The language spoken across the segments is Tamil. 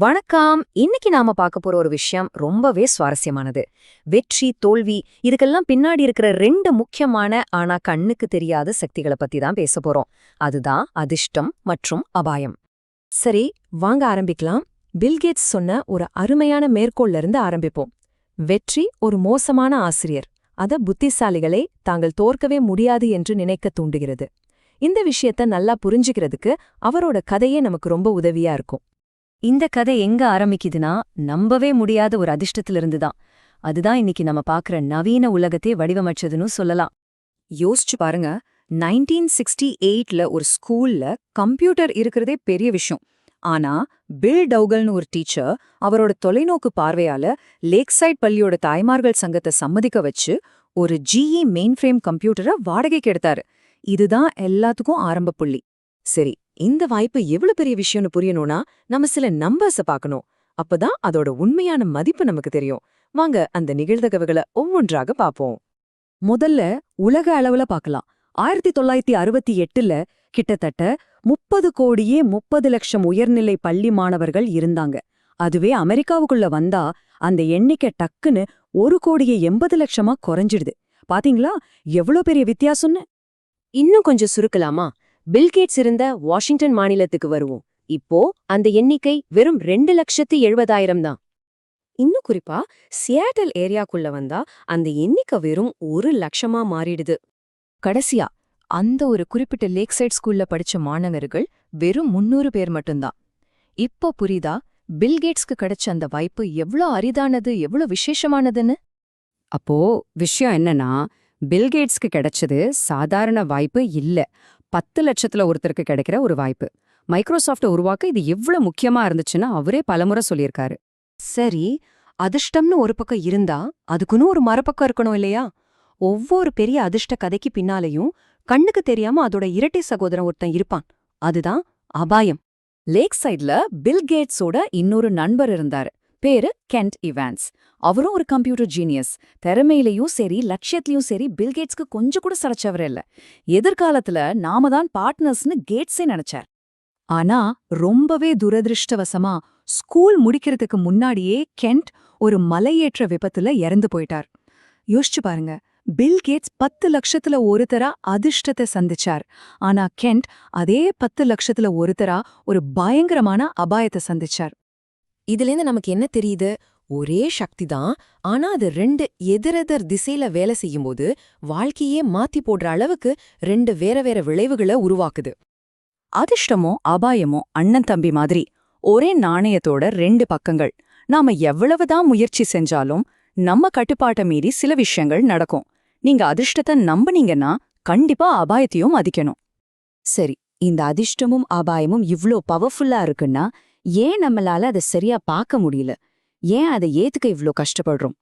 வணக்கம். இன்னைக்கு நாம பார்க்க போற ஒரு விஷயம் ரொம்பவே சுவாரஸ்யமானது. வெற்றி தோல்வி இதுக்கெல்லாம் பின்னாடி இருக்கிற ரெண்டு முக்கியமான ஆனா கண்ணுக்கு தெரியாத சக்திகளை பத்தி தான் பேச போறோம். அதுதான் அதிர்ஷ்டம் மற்றும் அபாயம். சரி வாங்க ஆரம்பிக்கலாம். பில்கேட்ஸ் சொன்ன ஒரு அருமையான மேற்கோள்ல இருந்து ஆரம்பிப்போம். வெற்றி ஒரு மோசமான ஆசிரியர். அத புத்திசாலிகளை தாங்கள் தோற்கவே முடியாது என்று நினைக்க தூண்டுகிறது. இந்த விஷயத்த நல்லா புரிஞ்சுக்கிறதுக்கு அவரோட கதையே நமக்கு ரொம்ப உதவியா இருக்கும். இந்த கதை எங்க ஆரம்பிக்குதுன்னா நம்பவே முடியாத ஒரு அதிர்ஷ்டத்திலிருந்து தான் அதுதான் இன்னைக்கு நம்ம பார்க்குற நவீன உலகத்தை வடிவமைச்சதுன்னு சொல்லலாம். யோசிச்சு பாருங்க நைன்டீன் சிக்ஸ்டி எயிட்ல ஒரு ஸ்கூல்ல கம்ப்யூட்டர் இருக்கிறதே பெரிய விஷயம். ஆனா பில் டவுகல்னு ஒரு டீச்சர் அவரோட தொலைநோக்கு பார்வையால லேக்சைட் பள்ளியோட தாய்மார்கள் சங்கத்தை சம்மதிக்க வச்சு ஒரு ஜிஇ மெயின் ஃப்ரேம் கம்ப்யூட்டரை வாடகைக்கு எடுத்தாரு. இதுதான் எல்லாத்துக்கும் ஆரம்ப புள்ளி. சரி இந்த வாய்ப்பு எவ்வளவு பெரிய விஷயம்னு புரியணும்னா நம்ம சில நம்பர்ஸ பார்க்கணும். அப்பதான் அதோட உண்மையான மதிப்பு நமக்கு தெரியும். வாங்க அந்த நிகழ்தகவுகளை ஒவ்வொன்றாக பார்ப்போம். முதல்ல உலக அளவுல பார்க்கலாம். ஆயிரத்தி தொள்ளாயிரத்தி அறுபத்தி எட்டுல கிட்டத்தட்ட முப்பது கோடியே முப்பது லட்சம் உயர்நிலை பள்ளி மாணவர்கள் இருந்தாங்க. அதுவே அமெரிக்காவுக்குள்ள வந்தா அந்த எண்ணிக்கை டக்குன்னு ஒரு கோடியே எண்பது லட்சமா குறைஞ்சிடுது. பாத்தீங்களா? எவ்வளவு பெரிய வித்தியாசம்னு? இன்னும் கொஞ்சம் சுருக்கலாமா? பில்கேட்ஸ் இருந்த வாஷிங்டன் மாநிலத்துக்கு வருவோம். இப்போ அந்த எண்ணிக்கை வெறும் ரெண்டு லட்சத்தி எழுபதாயிரம் தான். இன்னும் குறிப்பா சியாட்டல் ஏரியாக்குள்ள வந்தா அந்த எண்ணிக்கை வெறும் ஒரு லட்சமா மாறிடுது. கடைசியா அந்த ஒரு குறிப்பிட்ட லேக் சைட் ஸ்கூல்ல படிச்ச மாணவர்கள் வெறும் முன்னூறு பேர் மட்டும்தான். இப்போ புரியுதா பில்கேட்ஸ்க்கு கிடைச்ச அந்த வாய்ப்பு எவ்ளோ அரிதானது எவ்ளோ விசேஷமானதுன்னு? அப்போ விஷயம் என்னன்னா பில்கேட்ஸ்க்கு கிடைச்சது சாதாரண வாய்ப்பு இல்ல. பத்து லட்சத்துல ஒருத்தருக்கு கிடைக்கிற ஒரு வாய்ப்பு. மைக்ரோசாஃப்ட உருவாக்க இது எவ்வளவு முக்கியமா இருந்துச்சுன்னு அவரே பலமுறை சொல்லியிருக்காரு. சரி அதிர்ஷ்டம்னு ஒரு பக்கம் இருந்தா அதுக்குன்னு ஒரு மரப்பக்கம் இருக்கணும் இல்லையா? ஒவ்வொரு பெரிய அதிர்ஷ்ட கதைக்கு பின்னாலையும் கண்ணுக்கு தெரியாம அதோட இரட்டை சகோதரன் ஒருத்தன் இருப்பான். அதுதான் அபாயம். லேக் சைட்ல பில் கேட்ஸோட இன்னொரு நண்பர் இருந்தாரு. பேரு கென்ட் இவான்ஸ். அவரும் ஒரு கம்ப்யூட்டர் ஜீனியஸ் திறமையிலையும் சரி லட்சியத்திலையும் சரி பில் கேட்ஸ்க்கு கொஞ்சம் கூட சளைச்சவர் இல்ல. எதிர்காலத்துல நாம தான் பார்ட்னர்ஸ்னு கேட்ஸே நினைச்சார். ஆனா ரொம்பவே துரதிருஷ்டவசமா ஸ்கூல் முடிக்கிறதுக்கு முன்னாடியே கென்ட் ஒரு மலையேற்ற விபத்துல இறந்து போயிட்டார். யோசிச்சு பாருங்க பில் கேட்ஸ் பத்து லட்சத்துல ஒருத்தரா அதிர்ஷ்டத்தை சந்திச்சார். ஆனா கென்ட் அதே பத்து லட்சத்துல ஒருத்தரா ஒரு பயங்கரமான அபாயத்தை சந்திச்சார். இதுலேருந்து நமக்கு என்ன தெரியுது? ஒரே சக்தி தான் ஆனா அது ரெண்டு எதிரெதர் திசையில வேலை செய்யும்போது வாழ்க்கையே மாத்தி போடுற அளவுக்கு ரெண்டு வேற வேற விளைவுகளை உருவாக்குது. அதிர்ஷ்டமோ அபாயமோ அண்ணன் தம்பி மாதிரி ஒரே நாணயத்தோட ரெண்டு பக்கங்கள். நாம எவ்வளவுதான் முயற்சி செஞ்சாலும் நம்ம கட்டுப்பாட்டை மீறி சில விஷயங்கள் நடக்கும். நீங்க அதிர்ஷ்டத்தை நம்புனீங்கன்னா கண்டிப்பா அபாயத்தையும் மதிக்கணும். சரி இந்த அதிர்ஷ்டமும் அபாயமும் இவ்ளோ பவர்ஃபுல்லா இருக்குன்னா ஏன் நம்மளால அதை சரியா பார்க்க முடியல? ஏன் அதை ஏத்துக்க இவ்ளோ கஷ்டப்படுறோம்?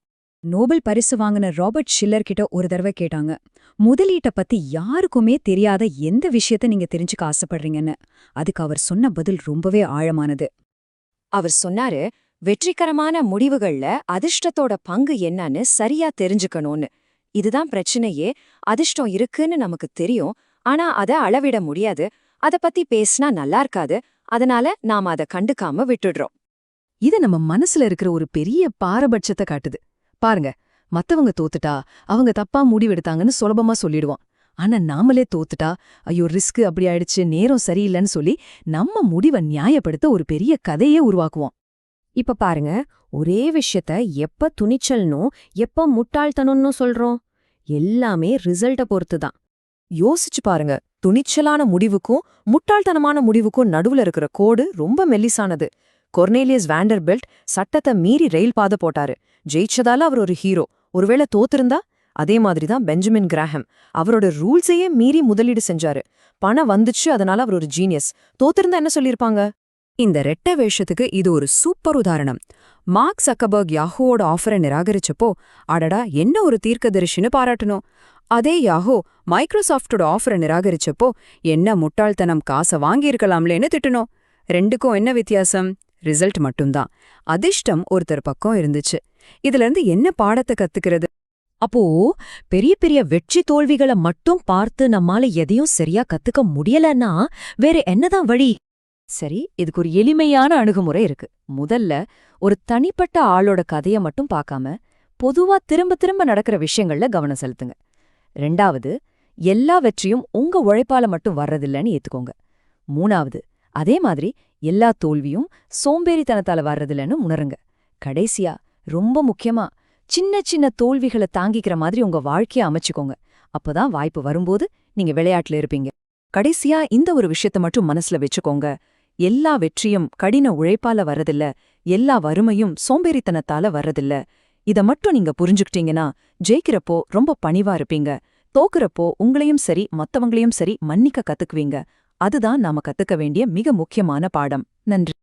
நோபல் பரிசு வாங்கின ராபர்ட் ஷில்லர் கிட்ட ஒரு தடவை கேட்டாங்க முதலீட்ட பத்தி யாருக்குமே தெரியாத எந்த விஷயத்த நீங்க தெரிஞ்சுக்க ஆசைப்படுறீங்கன்னு? அதுக்கு அவர் சொன்ன பதில் ரொம்பவே ஆழமானது. அவர் சொன்னாரு வெற்றிகரமான முடிவுகள்ல அதிர்ஷ்டத்தோட பங்கு என்னன்னு சரியா தெரிஞ்சுக்கணும்னு. இதுதான் பிரச்சனையே. அதிர்ஷ்டம் இருக்குன்னு நமக்கு தெரியும். ஆனா அத அளவிட முடியாது. அத பத்தி பேசினா நல்லா இருக்காது. அதனால நாம அத கண்டுக்காம விட்டுடுறோம். இது நம்ம மனசுல இருக்கிற ஒரு பெரிய பாரபட்சத்தை காட்டுது. பாருங்க மத்தவங்க தோத்துட்டா அவங்க தப்பா முடிவெடுத்தாங்கன்னு சுலபமா சொல்லிடுவோம். ஆனா நாமளே தோத்துட்டா ஐயோ ரிஸ்க் அப்படி ஆயிடுச்சு நேரம் சரியில்லைன்னு சொல்லி நம்ம முடிவை நியாயப்படுத்த ஒரு பெரிய கதையே உருவாக்குவோம். இப்ப பாருங்க ஒரே விஷயத்த எப்ப துணிச்சல்னும் எப்ப முட்டாள்தனம்னு சொல்றோம். எல்லாமே ரிசல்ட்ட பொறுத்து தான் யோசிச்சு பாருங்க. துணிச்சலான முடிவுக்கும் முட்டாள்தனமான முடிவுக்கும் நடுவுல இருக்கிற கோடு ரொம்ப மெல்லிசானது. கொர்னேலியஸ் வேண்டர் பெல்ட் சட்டத்தை மீறி ரயில் பாதை போட்டாரு. ஜெயிச்சதால அவர் ஒரு ஹீரோ. ஒருவேளை தோத்திருந்தா? அதே மாதிரி தான் பெஞ்சமின் கிராஹம். அவரோட ரூல்ஸையே மீறி முதலீடு செஞ்சாரு. பணம் வந்துச்சு அதனால அவர் ஒரு ஜீனியஸ் தோத்திருந்தா என்ன சொல்லியிருப்பாங்க? இந்த ரெட்ட வேஷத்துக்கு இது ஒரு சூப்பர் உதாரணம். மார்க் சக்கபர்க் யாஹோவோட ஆஃபரை நிராகரிச்சப்போ அடடா என்ன ஒரு தீர்க்கதரிசின்னு பாராட்டணும். அதே யாஹோ மைக்ரோசாஃப்டோட ஆஃபரை நிராகரிச்சப்போ என்ன முட்டாள்தனம் காசை வாங்கியிருக்கலாம்லேன்னு திட்டணும் ரெண்டுக்கும் என்ன வித்தியாசம்? ரிசல்ட் மட்டும்தான். அதிர்ஷ்டம் ஒருத்தர் பக்கம் இருந்துச்சு. இதுல இருந்து என்ன பாடத்தை கத்துக்கிறது? அப்போ பெரிய பெரிய வெற்றி தோல்விகளை மட்டும் பார்த்து நம்மால எதையும் சரியா கத்துக்க முடியலன்னா வேற என்னதான் வழி? சரி இதுக்கு ஒரு எளிமையான அணுகுமுறை இருக்கு. முதல்ல ஒரு தனிப்பட்ட ஆளோட கதைய மட்டும் பார்க்காம பொதுவா திரும்ப திரும்ப நடக்கிற விஷயங்கள்ல கவனம் செலுத்துங்க. ரெண்டாவது எல்லா வெற்றியும் உங்க உழைப்பால மட்டும் வர்றதில்லன்னு ஏத்துக்கோங்க. மூணாவது அதே மாதிரி எல்லா தோல்வியும் சோம்பேறித்தனத்தால வர்றதில்லன்னு உணருங்க. கடைசியா ரொம்ப முக்கியமா சின்ன சின்ன தோல்விகளை தாங்கிக்கிற மாதிரி உங்க வாழ்க்கைய அமைச்சுக்கோங்க. அப்பதான் வாய்ப்பு வரும்போது நீங்க விளையாட்டுல இருப்பீங்க. கடைசியா இந்த ஒரு விஷயத்த மட்டும் மனசுல வச்சுக்கோங்க. எல்லா வெற்றியும் கடின உழைப்பால வர்றதில்ல. எல்லா வறுமையும் சோம்பேறித்தனத்தால வர்றதில்ல. இத மட்டும் நீங்க புரிஞ்சுக்கிட்டீங்கன்னா ஜெயிக்கிறப்போ ரொம்ப பணிவா இருப்பீங்க. தோக்குறப்போ உங்களையும் சரி மத்தவங்களையும் சரி மன்னிக்க கத்துக்குவீங்க. அதுதான் நாம கத்துக்க வேண்டிய மிக முக்கியமான பாடம். நன்றி.